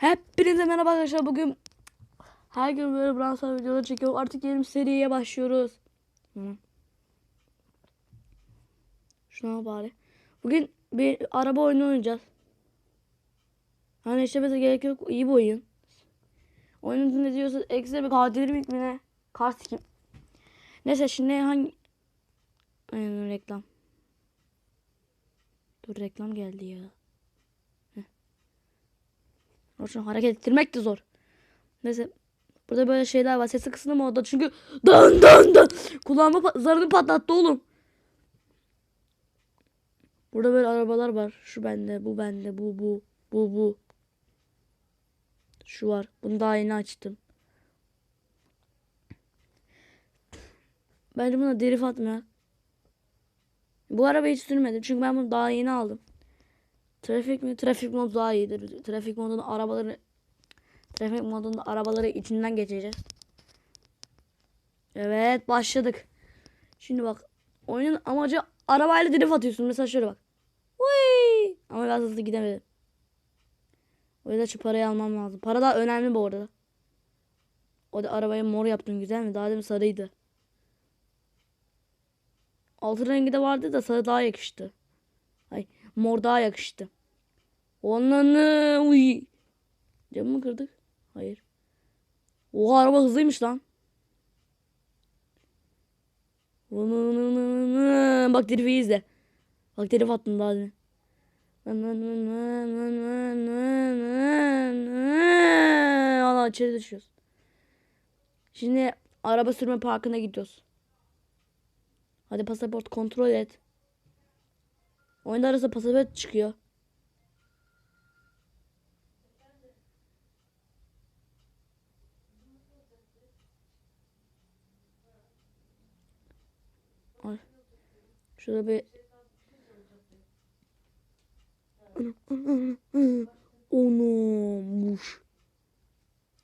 Hepinize merhaba arkadaşlar. Bugün her gün böyle Brawl Stars videoları çekiyorum. Artık yeni seriye başlıyoruz. Şuna bari. Bugün bir araba oyunu oynayacağız. Hani işlemese gerek yok. İyi bir oyun. Oyunun ne diyorsa ekstra bir kadir mi ne? Kart kim? Neyse şimdi hangi... Aynen reklam. Dur reklam geldi ya. Orçun hareket ettirmek de zor. Neyse. Burada böyle şeyler var. Sesi kısıldı mı orada? Çünkü dın dın dın. Kulağıma pa- zarını patlattı oğlum. Burada böyle arabalar var. Şu bende, bu bende, bu bu, bu bu. Şu var. Bunu daha yeni açtım. Bence buna drift atmayak. Bu arabayı hiç sürmedim. Çünkü ben bunu daha yeni aldım. Trafik mi? Trafik mod daha iyidir. Trafik modunda arabaları Trafik modunda arabaları içinden geçeceğiz. Evet başladık. Şimdi bak oyunun amacı arabayla drift atıyorsun. Mesela şöyle bak. Uy! Ama biraz hızlı gidemedim. O yüzden şu parayı almam lazım. Para da önemli bu arada. O da arabayı mor yaptın güzel mi? Daha demin sarıydı. Altın rengi de vardı da sarı daha yakıştı. Ay mor daha yakıştı. Onlanı uy. Camı mı kırdık? Hayır. Oha araba hızlıymış lan. Bak drift'i izle. Bak drift attım daha demin. Allah içeri düşüyoruz. Şimdi araba sürme parkına gidiyoruz. Hadi pasaport kontrol et. Oyunda arası pasaport çıkıyor. Ay. Şurada bir Onumuş.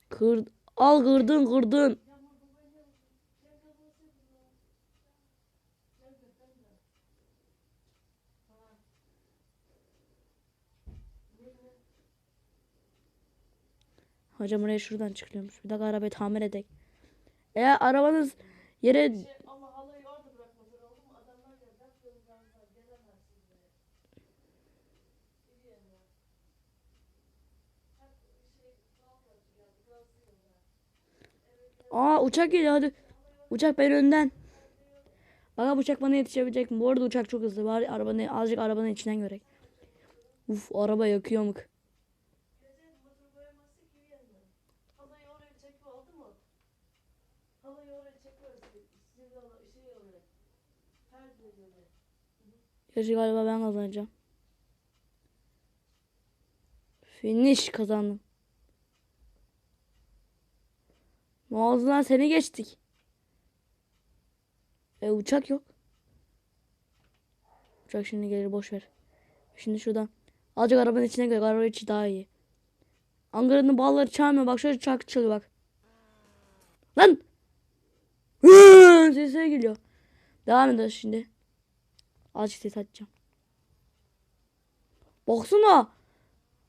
Kır al kırdın kırdın. Hocam oraya şuradan çıkıyormuş. Bir dakika arabayı tamir edek. Eğer arabanız yere Aa uçak geliyor hadi. Uçak ben önden. Bana uçak bana yetişebilecek mi? Bu arada uçak çok hızlı. Bari arabanı azıcık arabanın içinden görek. Uf araba yakıyor mu? Halayı oraya çekme oldu mu? Halayı oraya çekme Sizin de ona şey oraya. Her böyle. Gerçi galiba ben kazanacağım. Finish kazandım. Ne oldu lan seni geçtik. E uçak yok. Uçak şimdi gelir boş ver. Şimdi şuradan. Azıcık arabanın içine gir. Araba içi daha iyi. Ankara'nın bağları çalmıyor. Bak şöyle çarkı çalıyor bak. Lan! Sesler geliyor. Devam ediyoruz şimdi. Azıcık ses açacağım. Baksana.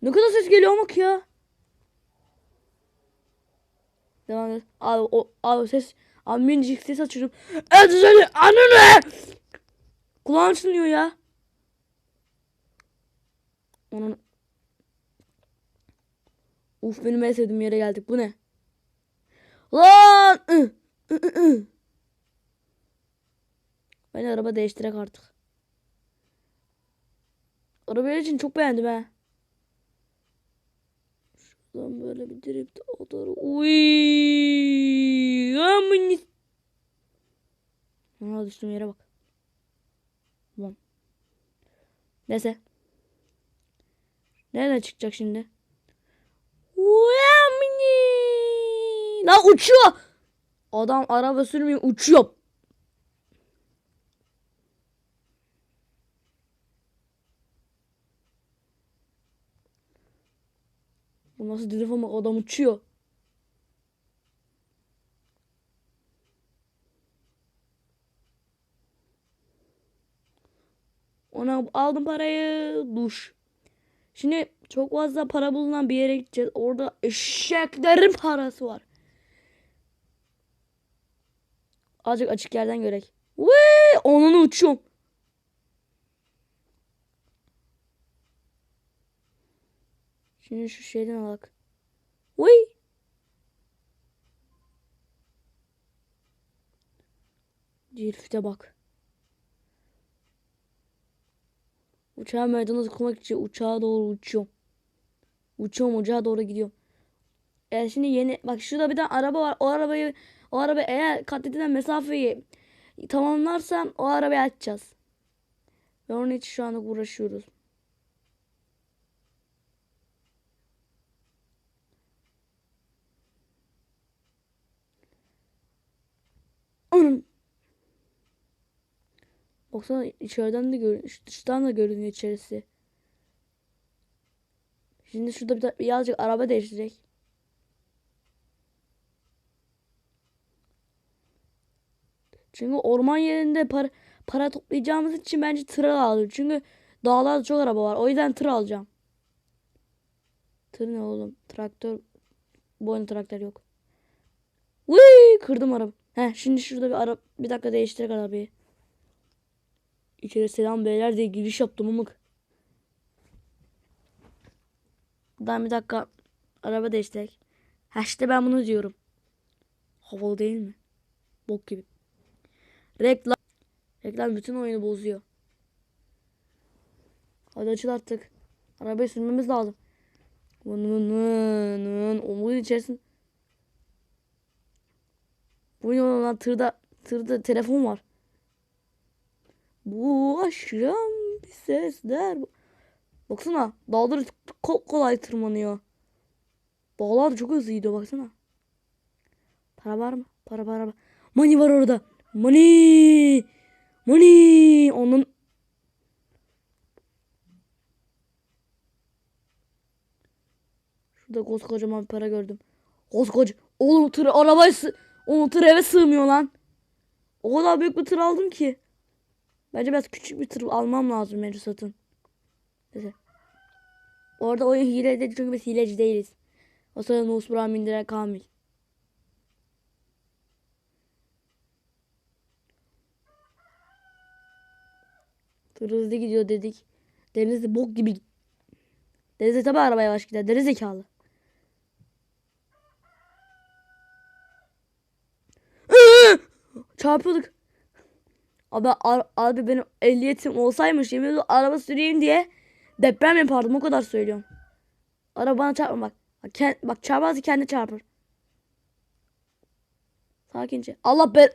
Ne kadar ses geliyor ama ki ya. Devam et. Abi o abi ses abi minicik ses açıyorum. Evet söyle anne. Kulağım çınlıyor ya. Onun Uf benim en sevdiğim yere geldik. Bu ne? Lan! Ben araba değiştirek artık. Arabayı için çok beğendim ha. Şuradan böyle bir drift atar. Uy! Amını. Aa düştüğüm yere bak. Tamam. Neyse. Nereden çıkacak şimdi? Uy amını. Lan uçuyor. Adam araba sürmüyor uçuyor. Bu nasıl drift ama adam uçuyor. Ona aldım parayı. Duş. Şimdi çok fazla para bulunan bir yere gideceğiz. Orada eşeklerin parası var. Azıcık açık yerden görek. Vee! Onun uçuyorum. Şimdi şu şeyden alak. Vay. Herifte bak. Uçağa meydana okumak için uçağa doğru uçuyorum. Uçuyorum uçağa doğru gidiyorum. Yani şimdi yeni bak şurada bir tane araba var. O arabayı o araba eğer kat edilen mesafeyi tamamlarsam o arabayı açacağız. Ve onun için şu anda uğraşıyoruz. Onun Baksana içeriden de görünüyor. Dıştan da görünüyor içerisi. Şimdi şurada bir birazcık araba değiştirecek. Çünkü orman yerinde para, para toplayacağımız için bence tır alalım. Çünkü dağlarda çok araba var. O yüzden tır alacağım. Tır ne oğlum? Traktör. Bu oyunda traktör yok. Vıy! Kırdım araba. Heh, şimdi şurada bir ara bir dakika değiştirek arabayı. İçeri selam beyler diye giriş yaptım amık. Buradan bir dakika araba değiştirek. Ha işte ben bunu diyorum. Havalı değil mi? Bok gibi. Reklam. Reklam bütün oyunu bozuyor. Hadi açıl artık. Arabayı sürmemiz lazım. Bunun içerisinde. Bu ne lan tırda tırda telefon var. Bu akşam bir sesler. Baksana dağları çok kolay tırmanıyor. Dağlar çok hızlı gidiyor baksana. Para var mı? Para para. Money var orada. Money. Money. Onun Şurada koskocaman para gördüm. Koskoca. Oğlum tır arabaya Oğlum tır eve sığmıyor lan. O kadar büyük bir tır aldım ki. Bence biraz küçük bir tır almam lazım bence satın. Neyse. Orada oyun hile dedi çünkü biz hileci değiliz. O sırada Nus Burak'ı indiren Kamil. Tır hızlı gidiyor dedik. Denizli bok gibi. Denizli tabi araba yavaş gider. Deri zekalı. Çarpıyorduk. Abi, abi benim ehliyetim olsaymış yemin ediyorum araba süreyim diye deprem yapardım o kadar söylüyorum. Araba bana çarpma bak. Bak, kend, bak çarparsa kendi çarpır. Sakince. Allah be...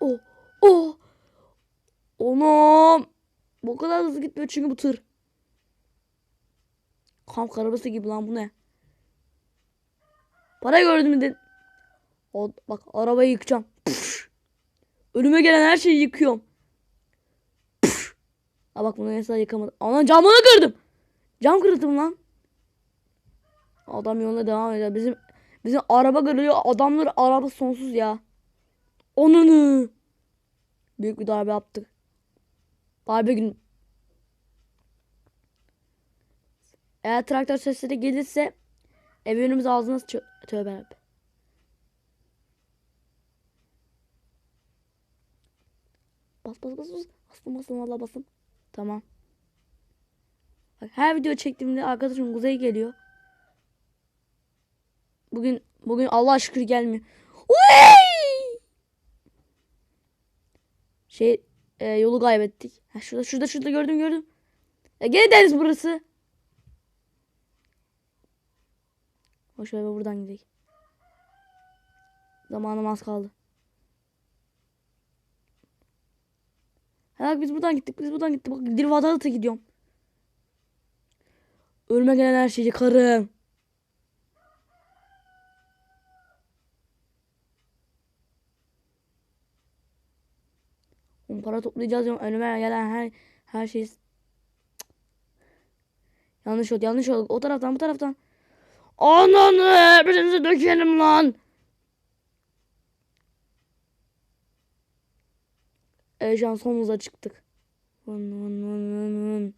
Oh. Oh. Onam. Bu kadar hızlı gitmiyor çünkü bu tır. Kamp arabası gibi lan bu ne? Para gördüm mü dedin? Bak arabayı yıkacağım. Püf. Önüme gelen her şeyi yıkıyorum. Püf. Ha bak bunu mesela yıkamadım. Ana camını kırdım. Cam kırdım lan. Adam yoluna devam ediyor. Bizim bizim araba kırılıyor. Adamlar araba sonsuz ya. Onunu. Büyük bir darbe yaptık. Darbe günü. Eğer traktör sesleri gelirse ev önümüz ağzına sıçıyor. Tövbe yarabbim. Bas bas bas bas. Bastım bastım valla bastım. Tamam. Bak, her video çektiğimde arkadaşım Kuzey geliyor. Bugün bugün Allah şükür gelmiyor. Uy! Şey e, yolu kaybettik. Ha, şurada şurada şurada gördüm gördüm. E, gene deniz burası. Hoş ver buradan gidelim. Zamanım az kaldı. Bak biz buradan gittik. Biz buradan gittik. Bak Dirvadalat'a gidiyorum. Ölme gelen her şeyi karım. Oğlum para toplayacağız diyorum. Önüme gelen her her şey. Yanlış oldu. Yanlış oldu. O taraftan bu taraftan. Ananı hepinizi dökelim lan. An sonumuza çıktık. Vın vın vın vın vın.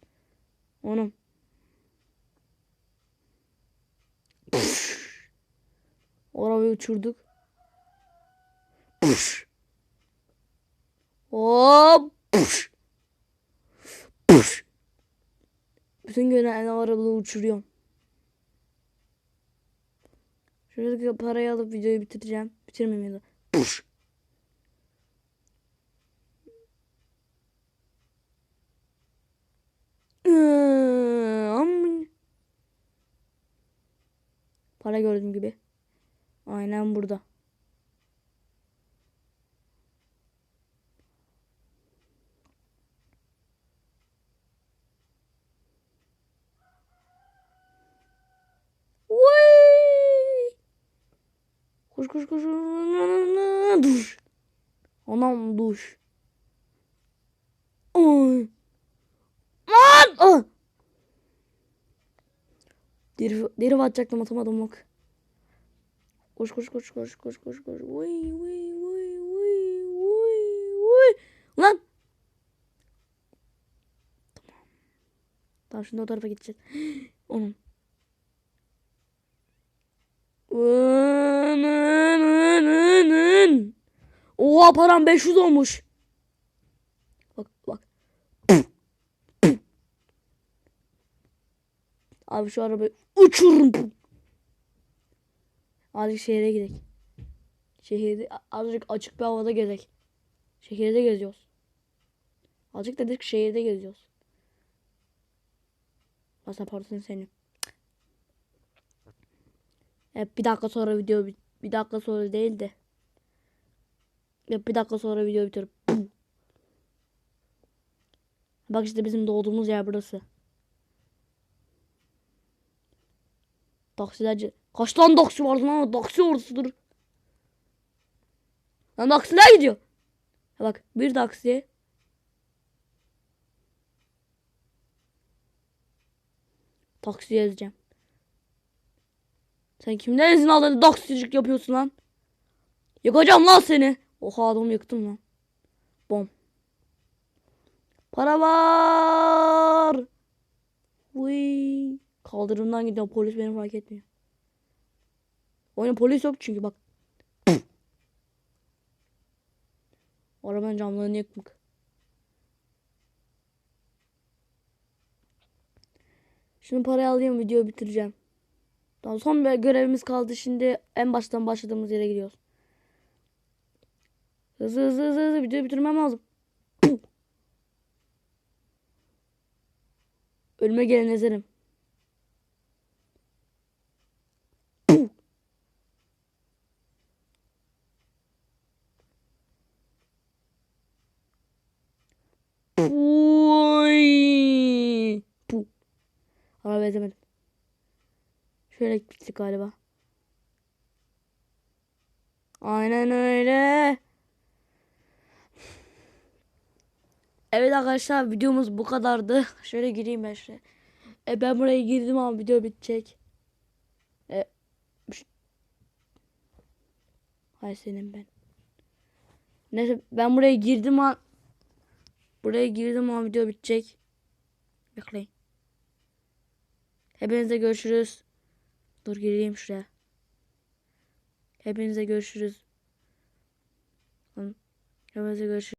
Onum. Arabayı uçurduk. Puş. Hop. Puş. Puş. Bütün gören arabayı uçuruyorum. Şuradaki parayı alıp videoyu bitireceğim. Bitirmeyeyim ya da. Puş. Para gördüğüm gibi. Aynen burada. Vay! Koş koş koş. Duş. Anam duş. Oy. Lan! Ah! Deri, deri atacaktım atamadım bak. Koş koş koş koş koş koş koş. Vay vay vay vay vay vay. Lan! Tamam. Tamam şimdi o tarafa gideceğiz. Onun. Vın, vın, vın, vın, vın. Oha param 500 olmuş. Bak bak. Abi şu arabayı uçururum. Azıcık şehre gidelim. Şehirde azıcık açık bir havada gezek. Şehirde geziyoruz. Azıcık dedik şehirde geziyoruz. Pasaportun senin. Hep bir dakika sonra video bir dakika sonra değil de. Hep bir dakika sonra video bitiyor. Puh. Bak işte bizim doğduğumuz yer burası. Taksilerce. Kaç tane taksi var lan? Taksi ordusudur. Lan taksiler gidiyor. Bak bir taksi. Taksi yazacağım. Sen kimden izin aldın taksicilik yapıyorsun lan? Yakacağım lan seni. Oha adamı yıktım lan. Bom. Para var. Uy. Kaldırımdan gidiyor polis beni fark etmiyor. Oyun polis yok çünkü bak. Arabanın camlarını yıkmak. Şimdi parayı alayım videoyu bitireceğim. Daha son bir görevimiz kaldı. Şimdi en baştan başladığımız yere gidiyoruz. Hızlı hızlı hızlı hızlı videoyu bitirmem lazım. Ölüme gelen ezerim. Uy. Puh. Araba ezemedim. Şöyle gittik galiba. Aynen öyle. Evet arkadaşlar videomuz bu kadardı. Şöyle gireyim ben şuraya. E ben buraya girdim ama video bitecek. E Hay senin ben. Neyse ben buraya girdim ama buraya girdim ama video bitecek. Bekleyin. Hepinize görüşürüz. Dur gireyim şuraya. Hepinize görüşürüz. Hepinize görüşürüz.